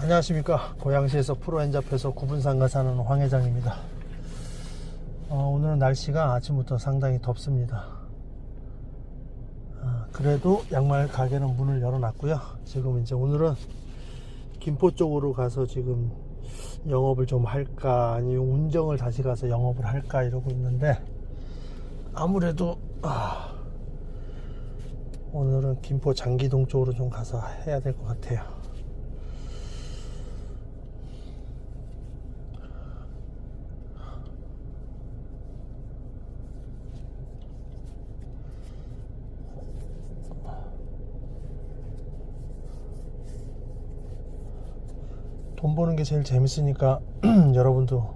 안녕하십니까. 고양시에서 프로엔잡에서 구분상가 사는 황 회장입니다. 어, 오늘은 날씨가 아침부터 상당히 덥습니다. 아, 그래도 양말 가게는 문을 열어놨고요. 지금 이제 오늘은 김포 쪽으로 가서 지금 영업을 좀 할까 아니면 운정을 다시 가서 영업을 할까 이러고 있는데 아무래도 아, 오늘은 김포 장기동 쪽으로 좀 가서 해야 될 것 같아요 돈 버는 게 제일 재밌으니까 여러분도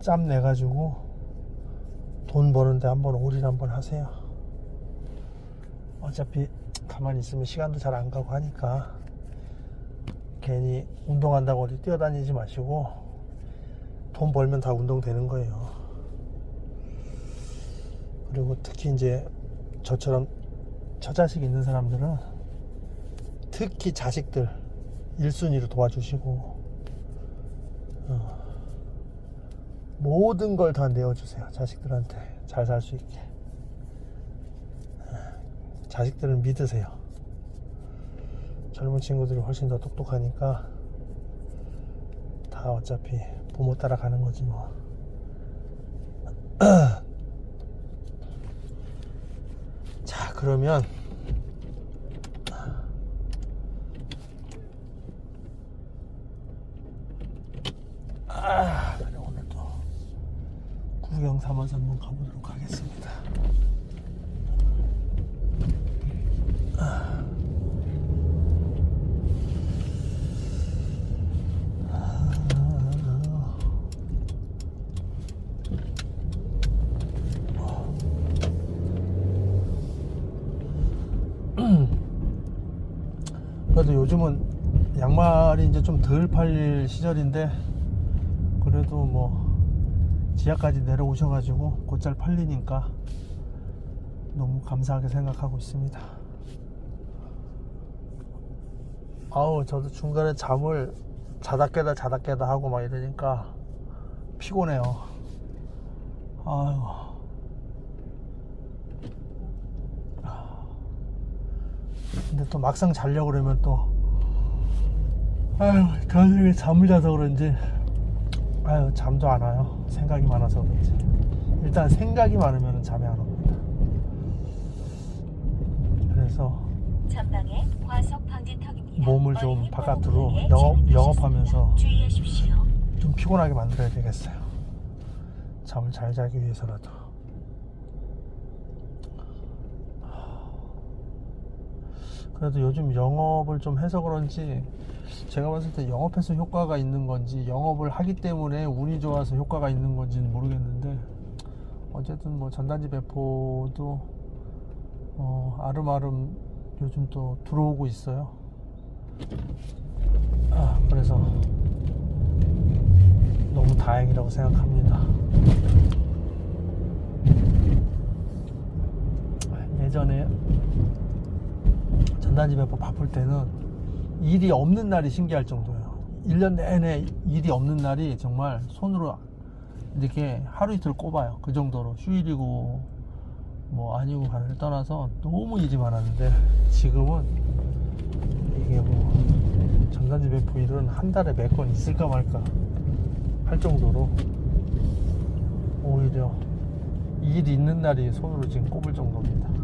짬 내가지고 돈 버는데 한번 올인 한번 하세요. 어차피 가만히 있으면 시간도 잘 안 가고 하니까 괜히 운동한다고 어디 뛰어다니지 마시고 돈 벌면 다 운동되는 거예요. 그리고 특히 이제 저처럼 처자식 있는 사람들은 특히 자식들 1순위로 도와주시고 어, 모든 걸 다 내어주세요. 자식들한테 잘 살 수 있게. 어, 자식들을 믿으세요. 젊은 친구들이 훨씬 더 똑똑하니까 다 어차피 부모 따라가는 거지 뭐. 자 그러면 아, 그래 오늘도 구경 삼아서 한번 가보도록 하겠습니다. 아. 그래도 요즘은 양말이 이제 좀 덜 팔릴 시절인데 그래도 뭐 지하까지 내려오셔가지고 곧잘 팔리니까 너무 감사하게 생각하고 있습니다. 아우 저도 중간에 잠을 자다 깨다 자다 깨다 하고 막 이러니까 피곤해요. 아유. 근데 또 막상 자려고 그러면 또 아유 저녁에 잠을 자서 그런지 아유 잠도 안 와요 생각이 많아서 그런지 일단 생각이 많으면 잠이 안 옵니다 그래서 전방에 과속 방지턱입니다. 몸을 좀 바깥으로 영업-. 영업하면서. 좀 피곤하게 만들어야 되겠어요 잠을 잘 자기 위해서라도 그래도 요즘 영업을 좀 해서 그런지 제가 봤을 때 영업해서 효과가 있는 건지 영업을 하기 때문에 운이 좋아서 효과가 있는 건지는 모르겠는데 어쨌든 뭐 전단지 배포도 어, 아름아름 요즘 또 들어오고 있어요. 아, 그래서 너무 다행이라고 생각합니다. 예전에 전단지 배포 바쁠 때는 일이 없는 날이 신기할 정도예요. 1년 내내 일이 없는 날이 정말 손으로 이렇게 하루 이틀 꼽아요. 그 정도로 휴일이고 뭐 아니고 가를 떠나서 너무 일이 많았는데 지금은 이게 뭐 전단지 배포 일은 한 달에 몇 건 있을까 말까 할 정도로 오히려 일 있는 날이 손으로 지금 꼽을 정도입니다.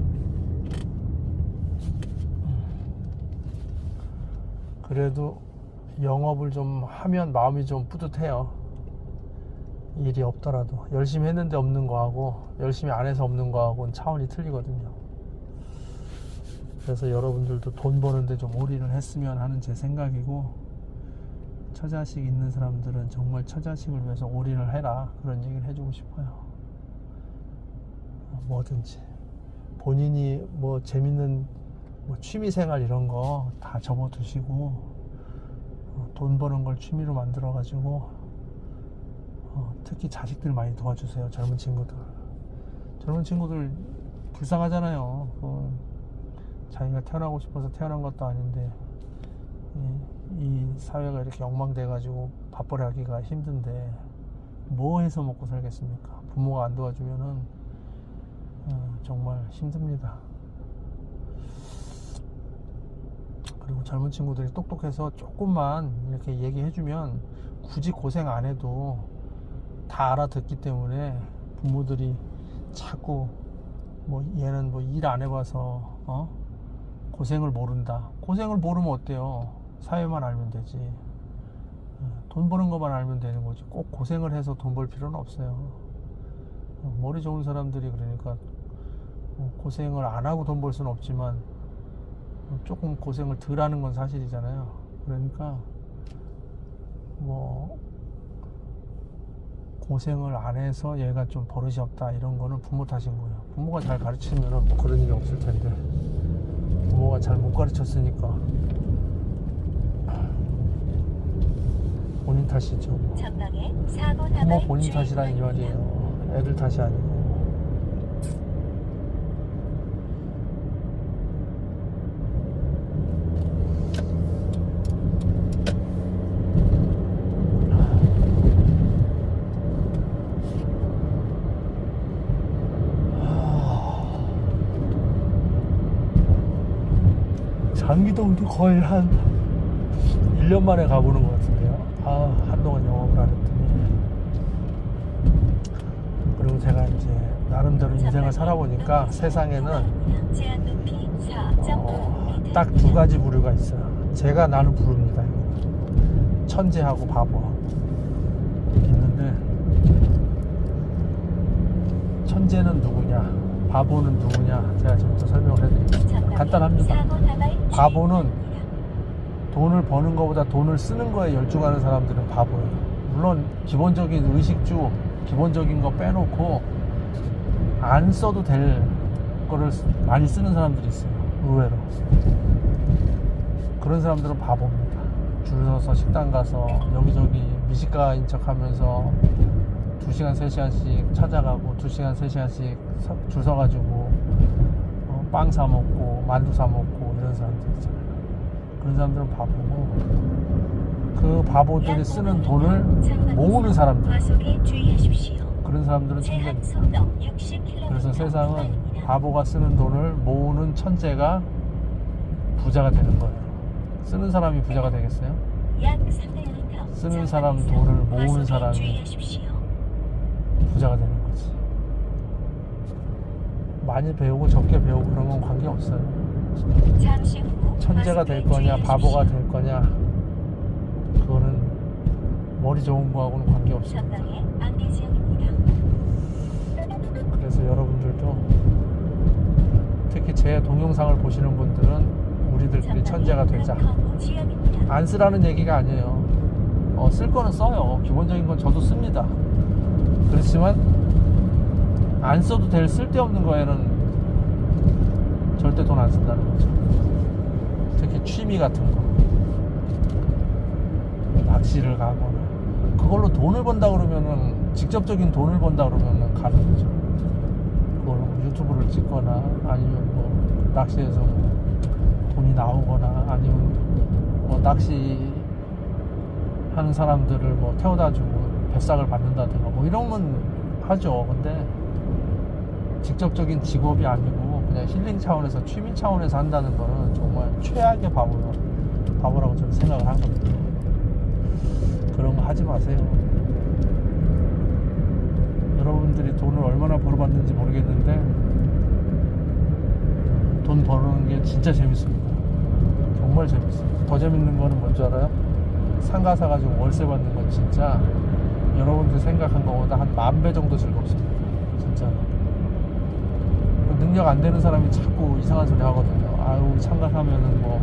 그래도 영업을 좀 하면 마음이 좀 뿌듯해요. 일이 없더라도 열심히 했는데 없는 거하고 열심히 안 해서 없는 거하고는 차원이 틀리거든요. 그래서 여러분들도 돈 버는데 좀 올인을 했으면 하는 제 생각이고 처자식 있는 사람들은 정말 처자식을 위해서 올인을 해라 그런 얘기를 해주고 싶어요. 어, 뭐든지 본인이 뭐 재밌는 뭐 취미생활 이런 거 다 접어두시고 어, 돈 버는 걸 취미로 만들어 가지고 어, 특히 자식들 많이 도와주세요 젊은 친구들 젊은 친구들 불쌍하잖아요 어, 자기가 태어나고 싶어서 태어난 것도 아닌데 이, 이 사회가 이렇게 엉망돼 가지고 밥벌이 하기가 힘든데 뭐 해서 먹고 살겠습니까? 부모가 안 도와주면은 어, 정말 힘듭니다. 그리고 젊은 친구들이 똑똑해서 조금만 이렇게 얘기해주면 굳이 고생 안 해도 다 알아듣기 때문에 부모들이 자꾸 뭐 얘는 뭐 일 안 해봐서 어? 고생을 모른다. 고생을 모르면 어때요? 사회만 알면 되지. 어, 돈 버는 것만 알면 되는 거지. 꼭 고생을 해서 돈 벌 필요는 없어요. 어, 머리 좋은 사람들이 그러니까 어, 고생을 안 하고 돈 벌 수는 없지만 어, 조금 고생을 덜 하는 건 사실이잖아요 그러니까 뭐 고생을 안 해서 얘가 좀 버릇이 없다 이런 거는 부모 탓인 거예요. 부모가 잘 가르치면 뭐 그런 일이 없을 텐데 부모가 잘 못 가르쳤으니까 본인 탓이죠. 뭐. 본인 탓이라는 이. 말이에요. 애들 탓이 아니고. 장기동도 거의 한 1년 만에 가보는 것 같은데요. 아, 한동안 영업을 안 했더니. 그리고 제가 이제 나름대로 인생을 살아보니까 세상에는 어, 4.9m 딱두 가지 부류가 있어요. 제가 나는 부릅니다. 천재하고 바보. 있는데, 천재는 누구냐, 바보는 누구냐, 제가 지금부터 설명을 해드리겠습니다. 간단합니다. 바보는. 돈을 버는 것보다 돈을 쓰는 거에 열중하는 사람들은 바보예요. 물론 기본적인 의식주, 기본적인 거 빼놓고 안 써도 될 거를 쓰- 많이 쓰는 사람들이 있어요. 의외로. 그런 사람들은 바보입니다. 줄 서서 식당 가서 여기저기 미식가인 척 하면서 2시간, 3시간씩 찾아가고 2시간, 3시간씩 줄 서가지고 어, 빵사 먹고 만두 사 먹고 이런 사람들 있잖아요. 그런 사람들은 바보고 그 바보들이 쓰는 돈을 모으는 사람들. 그런 사람들은 천재입니다. 속도 60km 그래서 세상은 바보가 쓰는 돈을 모으는 천재가 부자가 되는 거예요. 쓰는 사람이 부자가 되겠어요? 약 300m 쓰는 사람 돈을 모으는 사람이. 부자가 되는 거지. 많이 배우고 적게 배우고 그런 건 관계 없어요. 잠시 후 천재가 될 거냐. 바보가 될 거냐, 그거는 머리 좋은 거하고는 관계 없어요. 전방에 안내 지역입니다. 그래서 여러분들도 특히 제 동영상을 보시는 분들은 우리들끼리 천재가 되자. 안 쓰라는 얘기가 아니에요. 어, 쓸 거는 써요. 기본적인 건 저도 씁니다. 그렇지만 안 써도 될 쓸데없는 거에는 절대 돈 안 쓴다는 거죠. 특히 취미 같은 거. 낚시를 가거나. 그걸로 돈을 번다 그러면은, 직접적인 돈을 번다 그러면은 가는 거죠. 그걸로 뭐 유튜브를 찍거나, 아니면 뭐, 낚시에서 뭐 돈이 나오거나, 아니면 뭐, 낚시 하는 사람들을 뭐 태워다 주고 뱃삭을 받는다든가 뭐 이런 건 하죠. 근데 직접적인 직업이 아니고 그냥 힐링 차원에서 취미 차원에서 한다는 거는 정말 최악의 바보라, 바보라고 저는 생각을 하거든요. 그런 거 하지 마세요. 여러분들이 돈을 얼마나 벌어봤는지 모르겠는데 돈 버는 게 진짜 재밌습니다. 정말 재밌어요. 더 재밌는 거는 뭔지 알아요? 상가 사가지고 월세 받는 건 진짜 여러분들 생각한 것보다 한 만 배 정도 즐겁습니다. 진짜. 능력 안 되는 사람이 자꾸 이상한 소리 하거든요. 아유, 상가 사면은 뭐,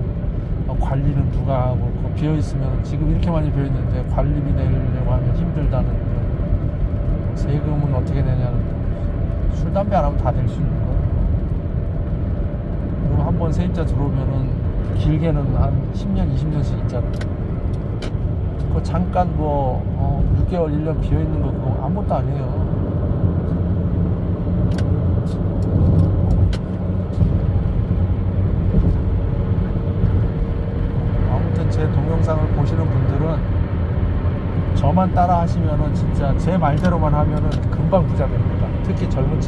어, 관리는 누가 하고, 그거 비어있으면 지금 이렇게 많이 비어있는데 관리비 내려고 하면 힘들다는 데 세금은 어떻게 내냐는 데 술, 담배 안 하면 다 될 수 있는 거예요. 그리고 한번 세입자 들어오면은 길게는 한 10년, 20년씩 있잖아요. 그 잠깐 뭐 어, 6개월, 1년 비어 있는 거 그거 아무것도 아니에요. 아무튼 제 동영상을 보시는 분들은 저만 따라 하시면은 진짜 제 말대로만 하면은 금방 부자 됩니다. 특히 젊은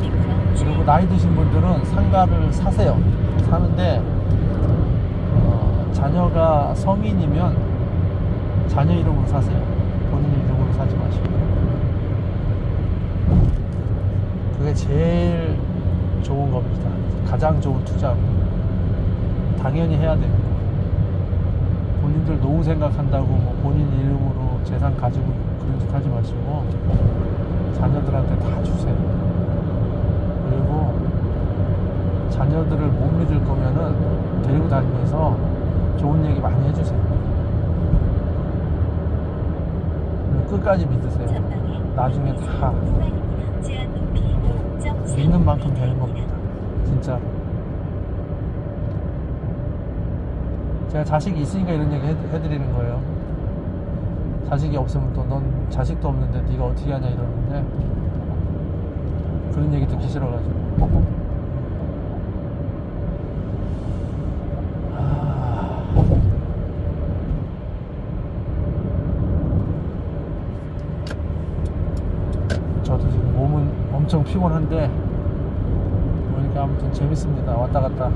미끄럼 그리고 나이 드신 분들은 상가를 사세요. 사는데 어, 자녀가 성인이면 자녀 이름으로 사세요. 본인 이름으로 사지 마시고. 그게 제일 좋은 겁니다. 가장 좋은 투자고. 당연히 해야 됩니다. 본인들 노후 생각한다고 뭐 본인 이름으로 재산 가지고 그런 짓 하지 마시고 자녀들한테 다 주세요. 그리고 자녀들을 못 믿을 거면은 데리고 다니면서 좋은 얘기 많이 해주세요. 그리고 끝까지 믿으세요. 나중에 다 구간입니다. 제한 높이 5.3 믿는 만큼 되는 겁니다. 진짜로. 제가 자식이 있으니까 이런 얘기 해, 해드리는 거예요. 자식이 없으면 또 넌 자식도 없는데 네가 어떻게 하냐 이러는데 그런 얘기 듣기 싫어가지고. 아. 저도 지금 몸은 엄청 피곤한데 보니까 아무튼 재밌습니다. 왔다 갔다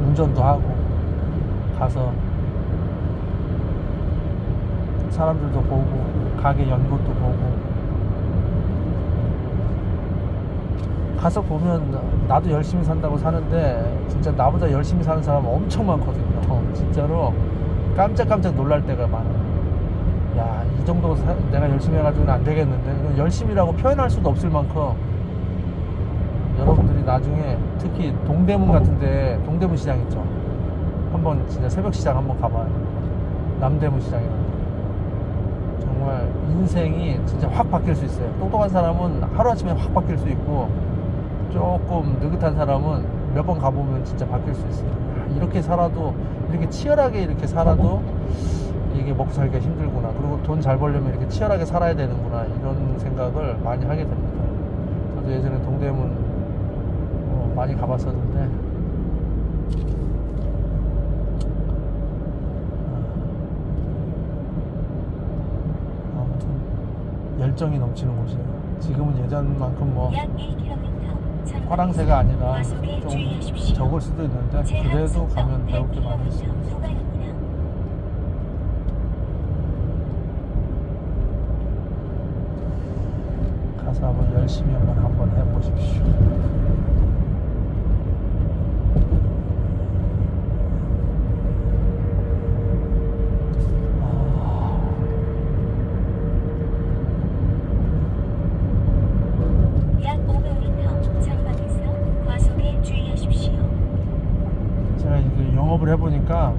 운전도 하고 가서 사람들도 보고 가게 연 것도 보고 가서 보면 나도 열심히 산다고 사는데 진짜 나보다 열심히 사는 사람 엄청 많거든요. 진짜로 깜짝깜짝 놀랄 때가 많아요. 야, 이 정도 사- 내가 열심히 해가지고는 안 되겠는데. 이건 열심히라고 표현할 수도 없을 만큼 여러분들이 나중에 특히 동대문 같은데 동대문 시장 있죠. 한번 진짜 새벽 시장 한번 가봐요. 남대문 시장이라는 정말 인생이 진짜 확 바뀔 수 있어요. 똑똑한 사람은 하루아침에 확 바뀔 수 있고 조금 느긋한 사람은 몇 번 가보면 진짜 바뀔 수 있어요. 야, 이렇게 살아도 이렇게 치열하게 이렇게 살아도 이게 먹고 살기가 힘들구나. 그리고 돈 잘 벌려면 이렇게 치열하게 살아야 되는구나. 이런 생각을 많이 하게 됩니다. 저도 예전에 동대문 어, 많이 가봤었는데 아, 아무튼 열정이 넘치는 곳이에요. 지금은 예전만큼 뭐약 1km 전방에서 화랑새가 아니라 좀. 적을 수도 있는데 그래도 가면 배울 게 많이 있어요. 구간입니다. 가서 한번 열심히 한번 한번 해보십시오. 아, 약 500m 전방에서 과속에 주의하십시오. 제가 이제 영업을 해보니까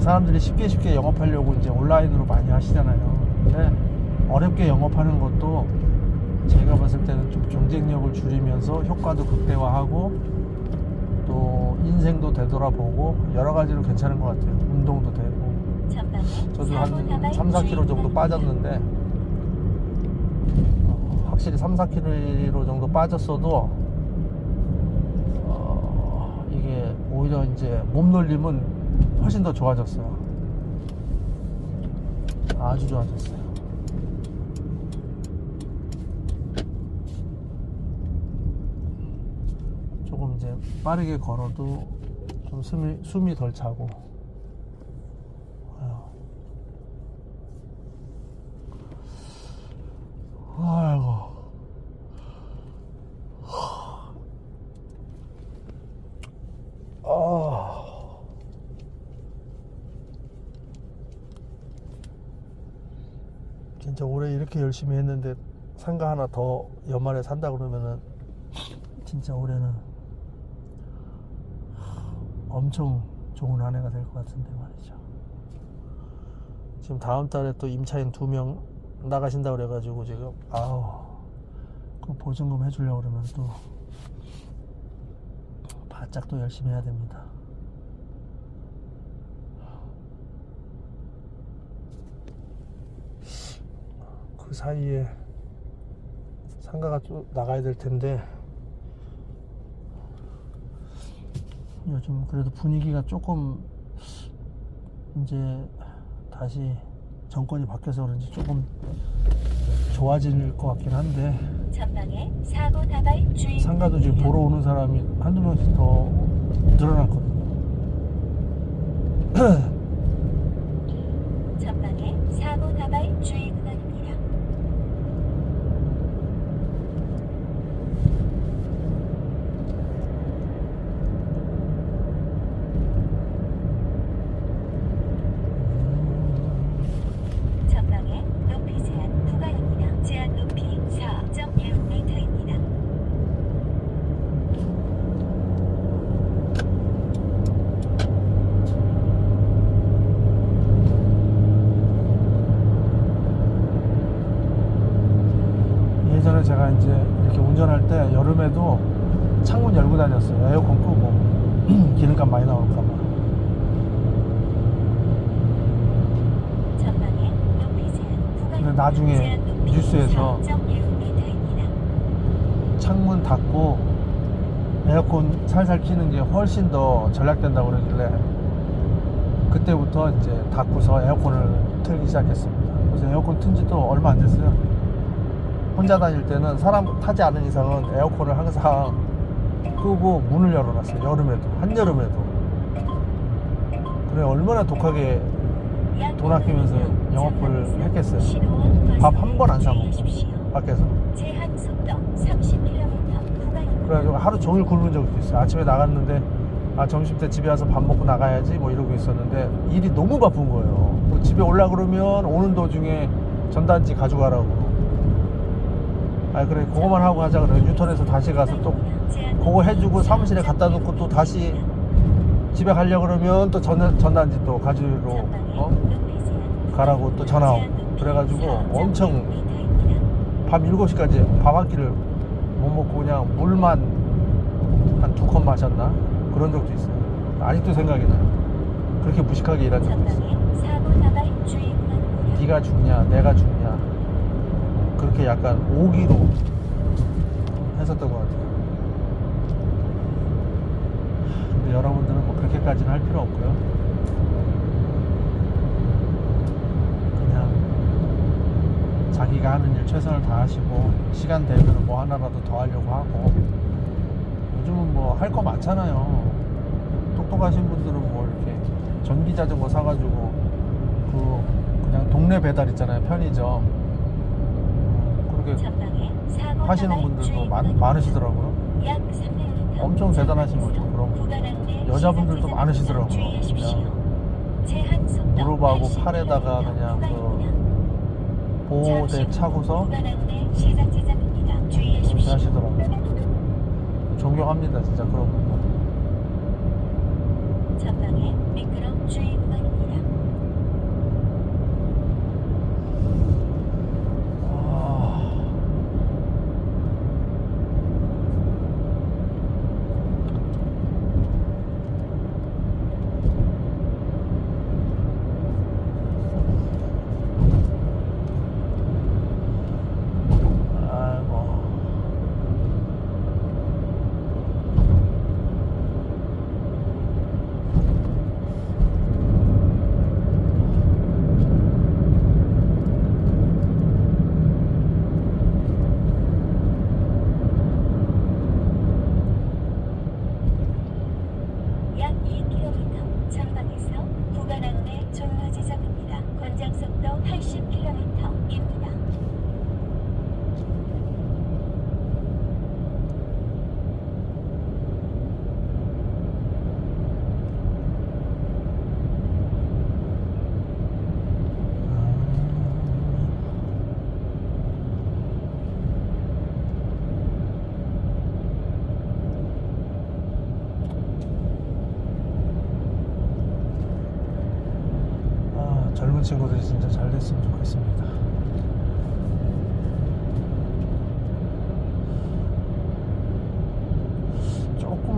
사람들이 쉽게 쉽게 영업하려고 이제 온라인으로 많이 하시잖아요. 어렵게 영업하는 것도 제가 봤을 때는 좀 경쟁력을 줄이면서 효과도 극대화하고 또 인생도 되돌아보고 여러 가지로 괜찮은 것 같아요. 운동도 되고. 저도 한 사고 나발 3, 4kg 정도 빠졌는데 어, 확실히 3, 4kg 정도 빠졌어도 어, 이게 오히려 이제 몸놀림은 훨씬 더 좋아졌어요. 아주 좋아졌어요. 조금 이제 빠르게 걸어도 좀 숨이, 숨이 덜 차고. 아이고. 아. 진짜 올해 이렇게 열심히 했는데 상가 하나 더 연말에 산다 그러면은 진짜 올해는 엄청 좋은 한 해가 될 것 같은데 말이죠. 지금 다음 달에 또 임차인 두 명 나가신다 그래가지고 지금 아우 그 보증금 해주려고 그러면 또 바짝 또 열심히 해야 됩니다. 그 사이에 상가가 또 나가야 될 텐데 요즘 그래도 분위기가 조금 이제 다시 정권이 바뀌어서 그런지 조금 좋아질 것 같긴 한데 전방에 사고 다발 주의 상가도 지금 보러 오는 사람이 한두 명씩 더 늘어났거든요. 전방에 사고 다발 주의 구간입니다. 전방에 높이 제한 부과입니다. 제한 높이 4.6m입니다. 예전에 제가 이제 이렇게 운전할 때 여름에도 창문 열고 다녔어요. 에어컨 끄고 기름값 많이 나올까봐. 전방에 높이 제한 부과입니다. 근데 나중에 뉴스에서 4.6m입니다. 창문 닫고 에어컨 살살 키는 게 훨씬 더 전략된다고 그러길래 그때부터 이제 닫고서 에어컨을 틀기 시작했습니다. 그래서 에어컨 튼 지도 얼마 안 됐어요. 혼자 다닐 때는 사람 타지 않은 이상은 에어컨을 항상 끄고 문을 열어놨어요. 여름에도 한여름에도. 그래 얼마나 독하게 돈 아끼면서 영업을 했겠어요. 밥 한 번 안 사 먹고. 밖에서. 제한 속도 30km 구간입니다. 그래가지고 하루 종일 굶은 적도 있어요. 아침에 나갔는데 아 점심 때 집에 와서 밥 먹고 나가야지 뭐 이러고 있었는데 일이 너무 바쁜 거예요. 또 집에 올라 그러면 오는 도중에 전단지 가져가라고. 아 그래 그거만 하고 가자 그래 유턴해서 다시 가서 또 그거 해주고 사무실에 갖다 놓고 또 다시 집에 가려 그러면 또 전, 전단지 또 가지러 어? 가라고 또 전화 오고 그래가지고 엄청 밤 7시까지 밥 한 끼를 못 먹고 그냥 물만 한 두 컵 마셨나? 그런 적도 있어요. 아직도 생각이 나요. 그렇게 무식하게 일한 적도 있어요. 네가 죽냐, 내가 죽냐. 그렇게 약간 오기로 했었던 것 같아요. 근데 여러분들은 뭐 그렇게까지는 할 필요 없고요. 그냥 자기가 하는 일 최선을 다하시고 시간 되면 뭐 하나라도 더 하려고 하고 요즘은 뭐 할 거 많잖아요. 똑똑하신 분들은 뭐 이렇게 전기 자전거 사가지고 그 그냥 동네 배달 있잖아요 편의점 어, 그렇게 하시는 분들도 많. 많으시더라고요. 약 300m 엄청 대단하신 거죠, 안내 여자분들도 많으시더라고요. 제한 속도 무릎하고 80km 팔에다가 그냥. 그 보호대 차고서 구간 안내 시작 지점입니다. 그렇게 주의하십시오. 하시더라고요. 존경합니다 진짜 그런 분들. 전방에 미끄럼 주의 구간입니다.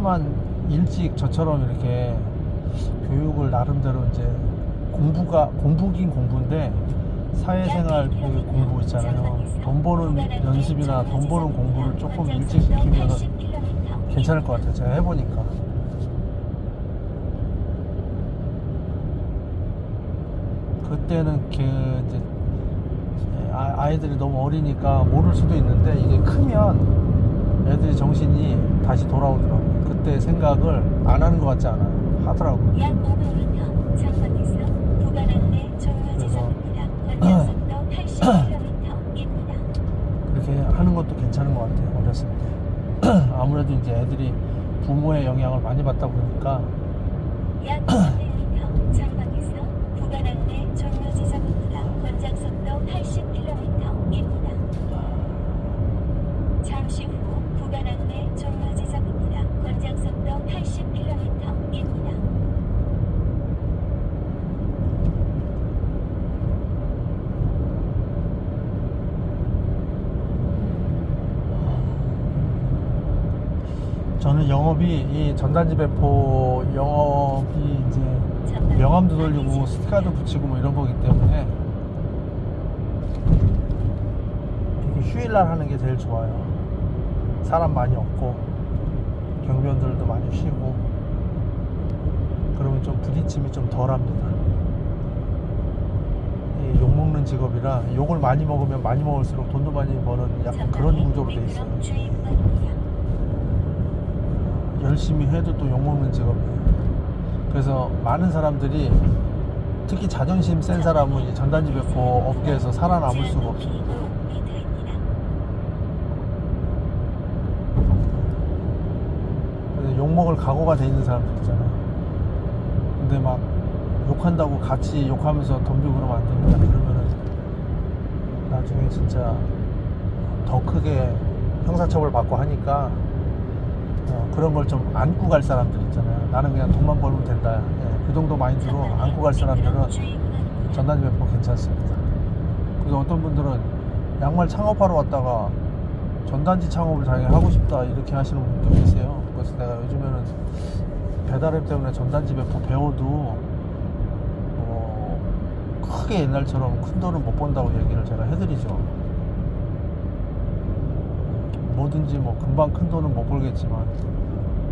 조금만 일찍 저처럼 이렇게 교육을 나름대로 이제 공부가 공부긴 공부인데 사회생활 그 공부 있잖아요. 돈 버는 연습이나 돈 버는 공부를 조금 일찍 시키면 괜찮을 것 같아요. 제가 해보니까. 그때는 그 이제 아, 아이들이 너무 어리니까 모를 수도 있는데 이게 크면 애들이 정신이 다시 돌아오더라고요. 그때 생각을 안 하는 것 같지 않아요. 하더라고요. 약 500m 전방에서 구간 안내 종로 지점입니다. 관장속도 80km입니다. 그렇게 하는 것도 괜찮은 것 같아요. 어렸을 때. 아무래도 이제 애들이 부모의 영향을 많이 받다 보니까 약 500m 전방에서 구간 안내 종로 지점입니다. 관장속도 80km입니다. 잠시 후 구간 안내 종로 지점입니다. 관장속도 80km입니다. 저는 영업이 이 전단지 배포 영업이 이제 명함도 돌리고 스티커도 붙이고 뭐 이런 거기 때문에 휴일날 하는 게 제일 좋아요. 사람 많이 없고 경비원들도 많이 쉬고 그러면 좀 부딪힘이 좀 덜합니다. 이 욕먹는 직업이라 욕을 많이 먹으면 많이 먹을수록 돈도 많이 버는 약간 그런 구조로 돼 있어요. 열심히 해도 또 욕먹는 직업이에요. 그래서 많은 사람들이 특히 자존심 센 사람은 이 전단지 배포 업계에서 살아남을 수가. 그래서 욕먹을 각오가 돼 있는 사람들 있잖아요. 근데 막 욕한다고 같이 욕하면서 덤비고 그러면 안 됩니다. 그러면은 나중에 진짜 더 크게 형사처벌 받고 하니까 어, 그런 걸 좀 안고 갈 사람들 있잖아요. 나는 그냥 돈만 벌면 된다. 예, 그 정도 마인드로 안고 갈 사람들은 전단지 배포 괜찮습니다. 그래서 어떤 분들은 양말 창업하러 왔다가 전단지 창업을 자기가 하고 싶다 이렇게 하시는 분도 계세요. 그래서 내가 요즘에는 배달앱 때문에 전단지 배포 배워도 뭐 크게 옛날처럼 큰 돈은 못 번다고 얘기를 제가 해드리죠. 뭐든지 뭐 금방 큰 돈은 못 벌겠지만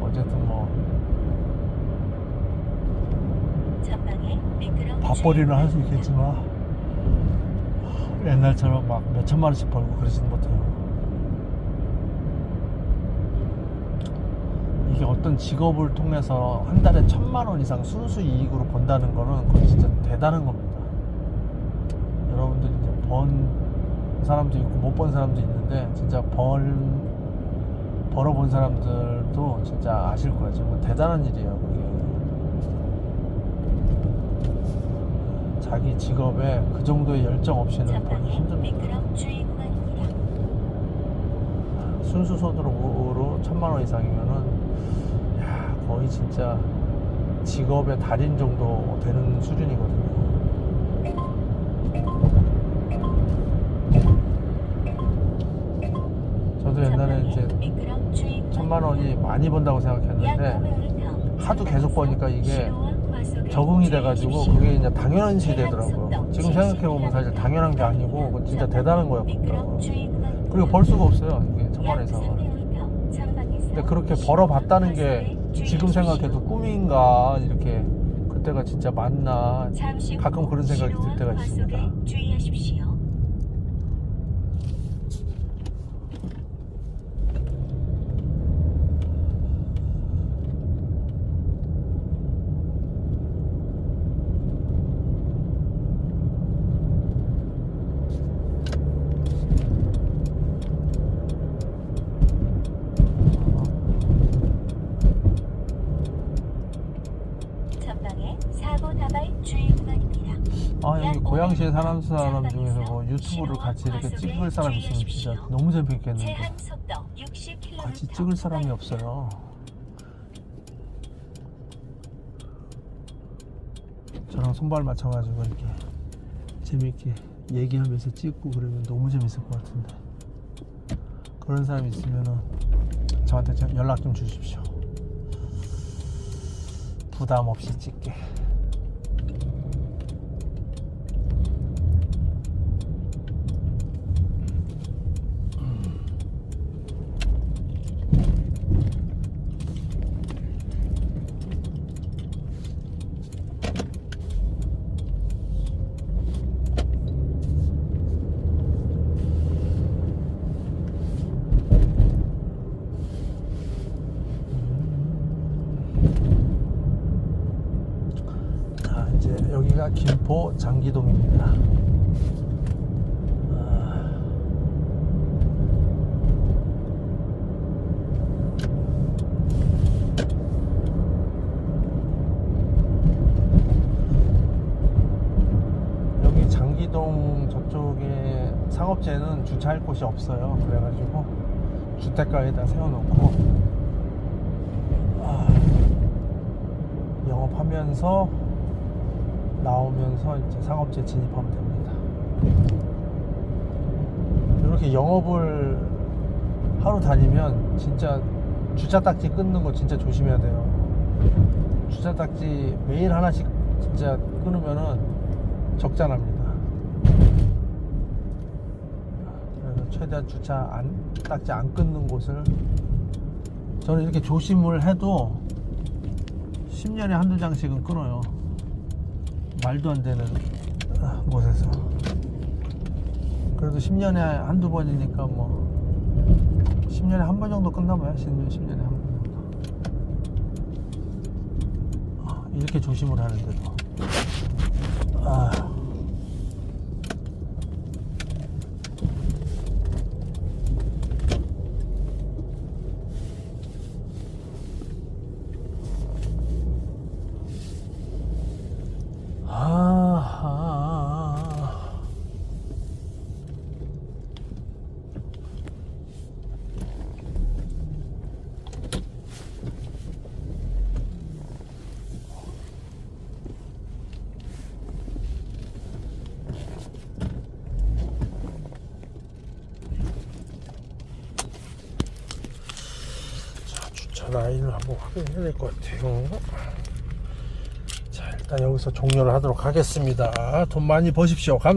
어쨌든 뭐 밥벌이는 할 수 있겠지만 옛날처럼 막 몇 천만 원씩 벌고 그러지는 못해요. 이게 어떤 직업을 통해서 한 달에 천만 원 이상 순수 이익으로 번다는 거는 그건 진짜 대단한 겁니다. 여러분들이 이제 번 사람도 있고 못 번 사람도 있는 데 진짜 벌 벌어본 사람들도 진짜 아실 거예요. 정말 대단한 일이에요. 그게. 자기 직업에 그 정도의 열정 없이는 벌기 힘듭니다. 순수 소득으로 천만 원 이상이면은 야, 거의 진짜 직업의 달인 정도 되는 수준이거든요. 저도 옛날에 이제 천만 원이 많이 번다고 생각했는데 하도 계속 버니까 이게 적응이 돼가지고 그게 이제 당연한 시이 되더라고요. 지금 생각해보면 사실 당연한 게 아니고 진짜 대단한 거였더라고요. 그리고 벌 수가 없어요. 이게 천만 원 이상을. 근데 그렇게 벌어봤다는 게 지금 생각해도 꿈인가 이렇게 그때가 진짜 맞나 가끔 그런 생각이 들 때가 있습니다. 주의하십시오. 전방에 사고 다발 주의 구간입니다. 아 여기 고양시에 사는 사람 중에서 뭐 유튜브를 같이 이렇게 찍을 사람 있으면 진짜 너무 재밌겠는데 제한 속도 60km. 같이 찍을 사람이 없어요. 저랑 손발 맞춰가지고 이렇게 재밌게 얘기하면서 찍고 그러면 너무 재밌을 것 같은데 그런 사람 있으면은 저한테 좀 연락 좀 주십시오. 부담 없이 찍게. 이제 여기가 김포 장기동입니다. 아, 여기 장기동 저쪽에 상업재는 주차할 곳이 없어요. 그래가지고 주택가에다 세워놓고 아, 영업하면서 나오면서 이제 상업재 진입하면 됩니다. 이렇게 영업을 하루 다니면 진짜 주차 딱지 끊는 거 진짜 조심해야 돼요. 주차 딱지 매일 하나씩 진짜 끊으면은 적자납니다. 그래서 최대한 주차 안, 딱지 안 끊는 곳을 저는 이렇게 조심을 해도 10년에 한두 장씩은 끊어요. 말도 안 되는 아, 곳에서. 그래도 10년에 한두 번이니까 뭐 10년에 한 번 정도 끝나 봐요. 10년, 10년에 한 번 정도. 아, 이렇게 조심을 하는데도. 아. 아. 자, 주차 라인을 한번 확인해야 될 것 같아요. 자, 일단 여기서 종료를 하도록 하겠습니다. 돈 많이 버십시오. 감사